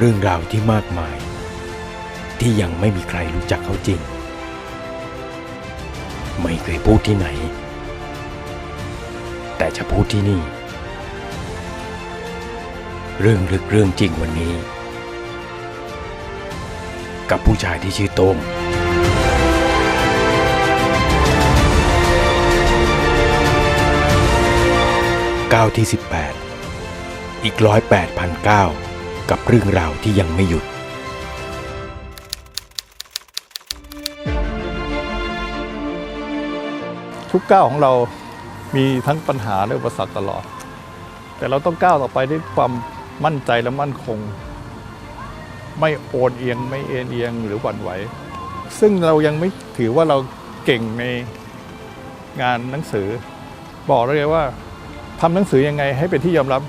เรื่องราวที่มากมาย ที่ยังไม่มีใครรู้จักเขาจริง ไม่เคยพูดที่ไหน แต่จะพูดที่นี่ เรื่องลึกเรื่องจริงวันนี้ กับผู้ชายที่ชื่อโต้งก้าวที่ 18 อีกร้อยแปดพันเก้า กับเรื่องราวที่ยังไม่หยุด ทุกก้าวของเรามีทั้งปัญหาและอุปสรรคตลอด แต่เราต้องก้าวต่อไปด้วยความมั่นใจและมั่นคง ไม่โอนเอียงไม่เอ็นเอียงหรือหวั่นไหว ซึ่งเรายังไม่ถือว่าเราเก่งในงานหนังสือ บอกเลยว่าทำหนังสือยังไงให้เป็นที่ยอมรับ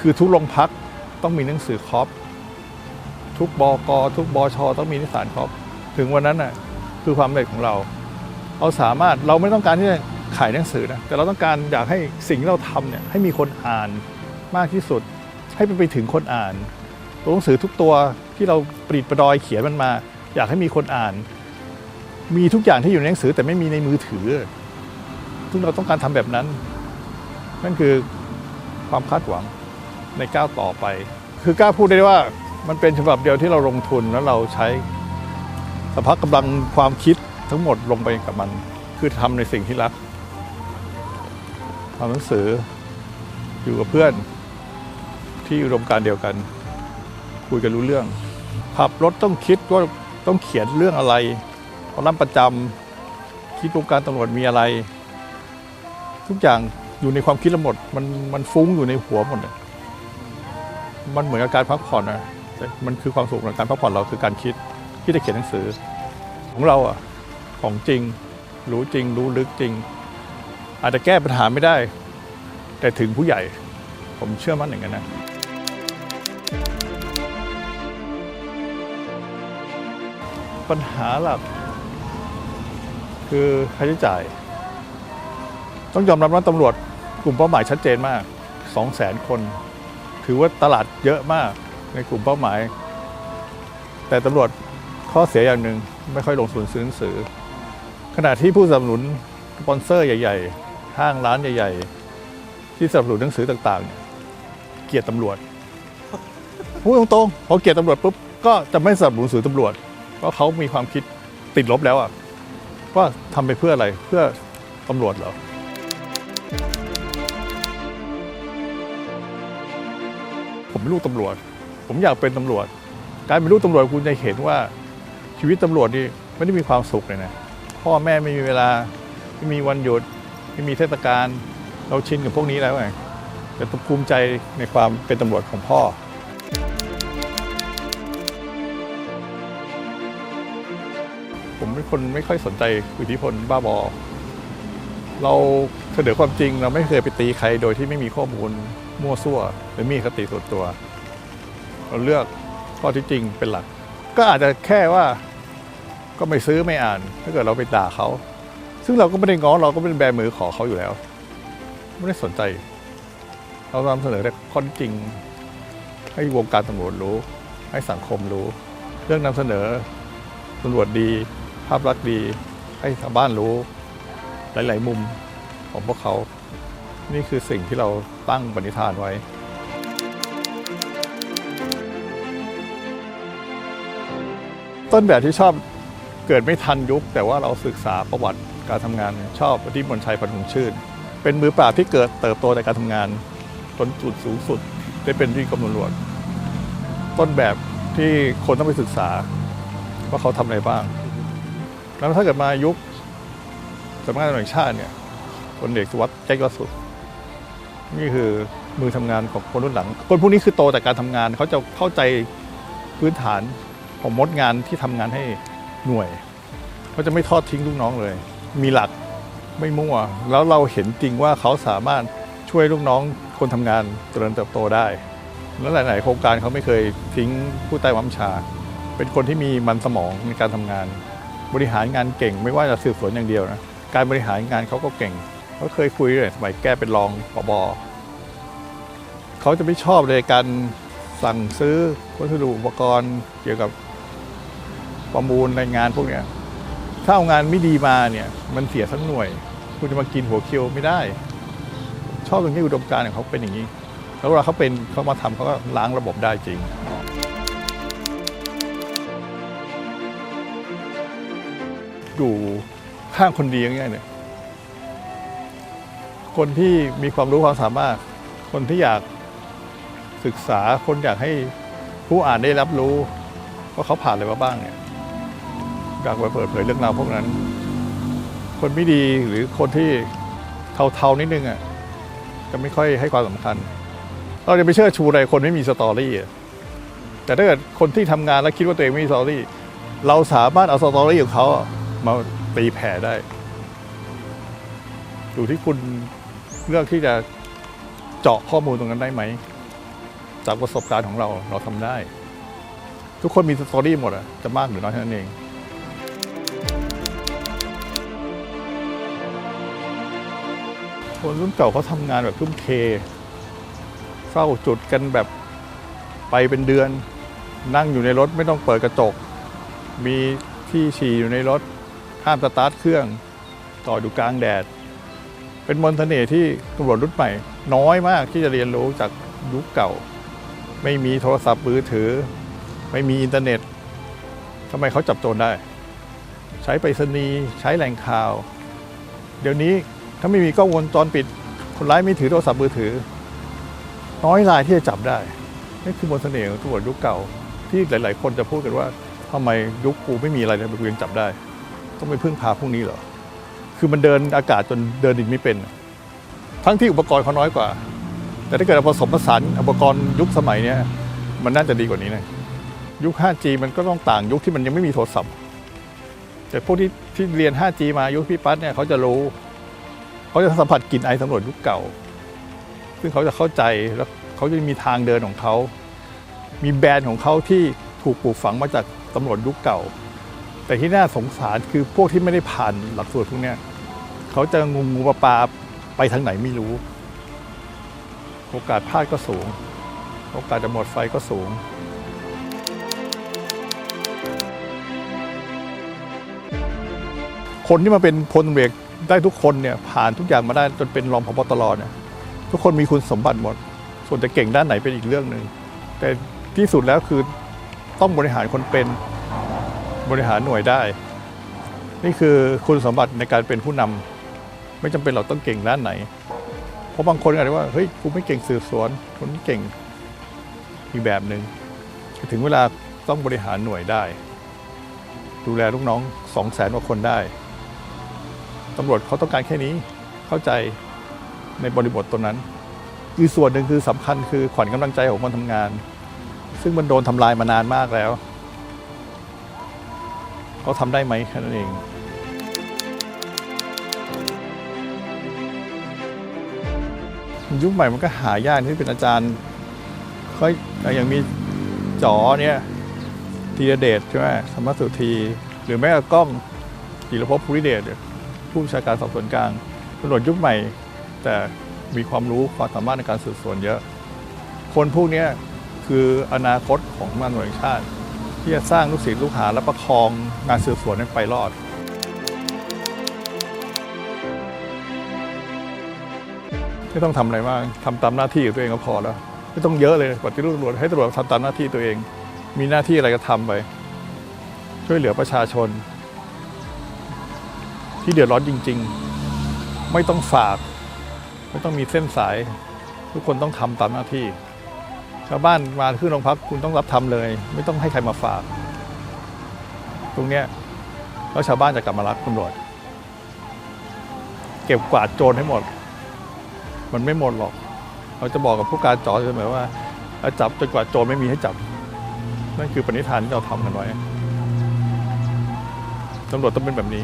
คือทุกโรงพัก ต้องมีหนังสือครอบทุกบกทุกบชต้องมีนิสานครอบถึงวันนั้นน่ะคือความสำเร็จของเรา เราสามารถเราไม่ต้องการที่จะขายหนังสือนะแต่เราต้องการอยากให้สิ่งที่เราทำเนี่ยให้มีคนอ่านมากที่สุด ให้ไปถึงคนอ่าน ตัวหนังสือทุกตัวที่เราปริดประดอยเขียนมันมา อยากให้มีคนอ่าน มีทุกอย่างที่อยู่ในหนังสือแต่ไม่มีในมือถือ ซึ่งเราต้องการทำแบบนั้น นั่นคือความคาดหวัง ในก้าวต่อไป คือกล้าพูดได้ว่ามันเป็นฉบับเดียวที่เราลงทุนแล้วเราใช้สภาพกำลังความคิดทั้งหมดลงไปกับมัน คือทำในสิ่งที่รักทำหนังสืออยู่กับเพื่อนที่อุดมการเดียวกัน คุยกันรู้เรื่อง ขับรถต้องคิดว่าต้องเขียนเรื่องอะไรคอลัมน์ประจำคิดวงการตำรวจมีอะไร ทุกอย่างอยู่ในความคิดเราหมดมันมันฟุ้งอยู่ในหัวหมดอะ มันเหมือนกับการพักผ่อนนะมันคือความสุขของการพักผ่อนเราคือการคิดที่จะเขียนหนังสือ ของเราอะของจริง รู้จริง รู้ลึกจริง อาจจะแก้ปัญหาไม่ได้ แต่ถึงผู้ใหญ่ ผมเชื่อมั่นอย่างนั้นนะปัญหาหลัก คือค่าใช้จ่าย ต้องยอมรับว่าตำรวจกลุ่มเป้าหมายชัดเจนมาก 2 0 0 0 0 0 คน ถือว่าตลาดเยอะมากในกลุ่มเป้าหมาย แต่ตำรวจข้อเสียอย่างหนึ่งไม่ค่อยลงทุนซื้อหนังสือ ขณะที่ผู้สนับสนุนสปอนเซอร์ใหญ่ ๆ ห้างร้านใหญ่ ๆ ที่สนับสนุนหนังสือต่างๆเนี่ยเกลียดตำรวจพูดตรงๆพอเกลียดตำรวจปุ๊บก็จะไม่สนับสนุนสือตำรวจเพราะเขามีความคิดติดลบแล้วอะว่าทำไปเพื่ออะไรเพื่อตำรวจเหรอ เป็นลูกตำรวจ ผมอยากเป็นตำรวจ การเป็นลูกตำรวจคุณจะเห็นว่าชีวิตตำรวจนี่ไม่ได้มีความสุขเลยนะพ่อแม่ไม่มีเวลาไม่มีวันหยุดไม่มีเทศกาลเราชินกับพวกนี้แล้วไงแต่ต้องภูมิใจในความเป็นตำรวจของพ่อผมเป็นคนไม่ค่อยสนใจอิทธิพลบ้าบอ เราเสนอความจริงเราไม่เคยไปตีใครโดยที่ไม่มีข้อมูลมั่วซั่ว หรือมีคติส่วนตัว เราเลือกข้อที่จริงเป็นหลัก ก็อาจจะแค่ว่าก็ไม่ซื้อไม่อ่าน ถ้าเกิดเราไปด่าเขา ซึ่งเราก็ไม่ได้ง้อเราก็ไม่ได้แบมือขอเขาอยู่แล้ว ไม่ได้สนใจ เรานำเสนอแต่ข้อที่จริง ให้วงการตำรวจรู้ ให้สังคมรู้ เรื่องนำเสนอตำรวจดี ภาพลักษณ์ดี ให้ชาวบ้านรู้ หลาย ๆ มุมของพวกเขา นี่คือสิ่งที่เราตั้งปณิธานไว้ต้นแบบที่ชอบเกิดไม่ทันยุค แต่ว่าเราศึกษาประวัติการทำงานชอบที่มนชัยพันธงชื่น เป็นมือปราบที่เกิดเติบโตในการทำงานจนจุดสูงสุดได้เป็นที่กรมตำรวจต้นแบบที่คนต้องไปศึกษาว่าเขาทำอะไรบ้าง แล้วถ้าเกิดมายุค สำนักงานตำรวจแห่งชาติเนี่ยคนเอกสุวัสดิ์แจ้งยอดสุดนี่คือมือทำงานของคนรุ่นหลัง คนพวกนี้คือโตจากการทำงานเขาจะเข้าใจพื้นฐานของมดงานที่ทำงานให้หน่วยเขาจะไม่ทอดทิ้งลูกน้องเลย มีหลักไม่มั่ว แล้วเราเห็นจริงว่าเขาสามารถช่วยลูกน้องคนทำงานเจริญเติบโตได้ แล้วหลาย ๆ โครงการเขาไม่เคยทิ้งผู้ใต้บังคับบัญชา เป็นคนที่มีมันสมองในการทำงาน บริหารงานเก่งไม่ว่าจะสืบสวนอย่างเดียวนะ การบริหารงานเขาก็เก่งเขาเคยคุยเลยสมัยแก้เป็นรองปบเขาจะไม่ชอบเลยการสั่งซื้อวัสดุอุปกรณ์เกี่ยวกับประมูลรายงานพวกเนี้ยถ้าเอางานไม่ดีมาเนี่ย มันเสียทั้งหน่วย คุณจะมากินหัวคิวไม่ได้ ชอบตรงที่อุดมการณ์ของเขาเป็นอย่างนี้ แล้วเวลาเขาเป็นเขามาทำเขาก็ล้างระบบได้จริงอยู่ ข้างคนดีอย่างเงี้ยเนี่ยคนที่มีความรู้ความสามารถ คนที่อยากศึกษาคนอยากให้ผู้อ่านได้รับรู้ว่าเขาผ่านอะไรมาบ้างเนี่ยอยากมาเปิดเผยเรื่องราวพวกนั้น คนไม่ดีหรือคนที่เทาๆนิดนึงอะจะไม่ค่อยให้ความสำคัญ เราจะไปเชื่อชูอะไรคนไม่มีสตอรี่แต่ถ้าเกิดคนที่ทำงานแล้วคิดว่าตัวเองไม่มีสตอรี่ เราสามารถเอาสตอรี่ของเขามา ตีแผ่ได้อยู่ที่คุณเลือกที่จะเจาะข้อมูลตรงนั้นได้ไหม จากประสบการณ์ของเราเราทำได้ ทุกคนมีสตอรี่หมดอะจะมากหรือน้อยเท่านั้นเองคนรุ่นเก่าเขาทำงานแบบทุ่มเทเฝ้าจุดกันแบบไปเป็นเดือน นั่งอยู่ในรถไม่ต้องเปิดกระจก มีที่ฉี่อยู่ในรถ ห้ามสตาร์ทเครื่องต่ออยู่กลางแดด เป็นมนต์เสน่ห์ที่ตำรวจรุ่นใหม่ น้อยมากที่จะเรียนรู้จากยุคเก่า ไม่มีโทรศัพท์มือถือ ไม่มีอินเทอร์เน็ตทำไมเขาจับโจรได้ ใช้ไปรษณีย์ใช้แหล่งข่าว เดี๋ยวนี้ถ้าไม่มีกล้องวงจรปิด คนร้ายไม่ถือโทรศัพท์มือถือ น้อยรายที่จะจับได้นี่คือมนต์เสน่ห์ของตำรวจยุคเก่า ที่หลาย ๆ คนจะพูดกันว่าทำไมยุคกูไม่มีอะไรเลยกูยังจับได้ ต้องไปพึ่งพาพวกนี้เหรอ คือมันเดินอากาศจนเดินดินไม่เป็น ทั้งที่อุปกรณ์เขาน้อยกว่า แต่ถ้าเกิดเราผสมผสานอุปกรณ์ยุคสมัยเนี้ยมันน่าจะดีกว่านี้นะยุค 5G มันก็ต้องต่างยุคที่มันยังไม่มีโทรศัพท์ แต่พวกที่ที่เรียน 5G มายุคพี่ปั๊ดเนี่ยเขาจะรู้ เขาจะสัมผัสกลิ่นไอตำรวจยุคเก่า ซึ่งเขาจะเข้าใจแล้วเขาจะมีทางเดินของเขา มีแบรนด์ของเขาที่ถูกปลูกฝังมาจากตำรวจยุคเก่า แต่ที่น่าสงสารคือพวกที่ไม่ได้ผ่านหลักสูตรพวกเนี้ยเขาจะงูงูปลาปลาไปทางไหนไม่รู้ โอกาสพลาดก็สูง โอกาสจะหมดไฟก็สูง คนที่มาเป็นพลเรือได้ทุกคนเนี่ยผ่านทุกอย่างมาได้จนเป็นรองพบตรเนี่ยทุกคนมีคุณสมบัติหมด ส่วนจะเก่งด้านไหนเป็นอีกเรื่องหนึ่งแต่ที่สุดแล้วคือต้องบริหารคนเป็น บริหารหน่วยได้ นี่คือคุณสมบัติในการเป็นผู้นำไม่จำเป็นเราต้องเก่งด้านไหน เพราะบางคนอาจจะว่าเฮ้ยกูไม่เก่งสืบสวนคนนี้เก่งอีกแบบหนึ่งถึงเวลาต้องบริหารหน่วยได้ ดูแลลูกน้องสองแสนกว่าคนได้ตำรวจเขาต้องการแค่นี้เข้าใจในบริบทตัวนั้นคือส่วนหนึ่งคือสำคัญคือขวัญกำลังใจของคนทำงาน ซึ่งมันโดนทำลายมานานมากแล้ว เขาทำได้ไหมแค่นั้นเองยุคใหม่มันก็หายากที่เป็นอาจารย์ค่อยอย่างมีจ๋อเนี่ยธีรเดชใช่ไหมสมมสุธีหรือแม้กระกล้องจิรภพภูริเดชผู้บัญชาการสอบสวนกลางตำรวจยุคใหม่ แต่มีความรู้ความสามารถในการสืบสวนเยอะ คนพวกนี้คืออนาคตของตำรวจแห่งชาติ ที่จะสร้างลูกศิษย์ลูกหาและประคองงานสืบสวนให้ไปรอดไม่ต้องทำอะไรมากทำตามหน้าที่ของตัวเองก็พอแล้ว ไม่ต้องเยอะเลยปฏิรูปตำรวจให้ตำรวจทำตามหน้าที่ตัวเอง มีหน้าที่อะไรก็ทำไป ช่วยเหลือประชาชน ที่เดือดร้อนจริง ๆ ไม่ต้องฝาก ไม่ต้องมีเส้นสาย ทุกคนต้องทำตามหน้าที่ ชาวบ้านมาขึ้นโรงพักคุณต้องรับทำเลย ไม่ต้องให้ใครมาฝาก ตรงเนี้ยแล้วชาวบ้านจะกลับมารักตำรวจเก็บกวาดโจรให้หมด มันไม่หมดหรอก เราจะบอกกับผู้การจอเสมอว่าเอาจับจนกว่าโจรไม่มีให้จับ นั่นคือปณิธานที่เราทำกันไว้ตำรวจต้องเป็นแบบนี้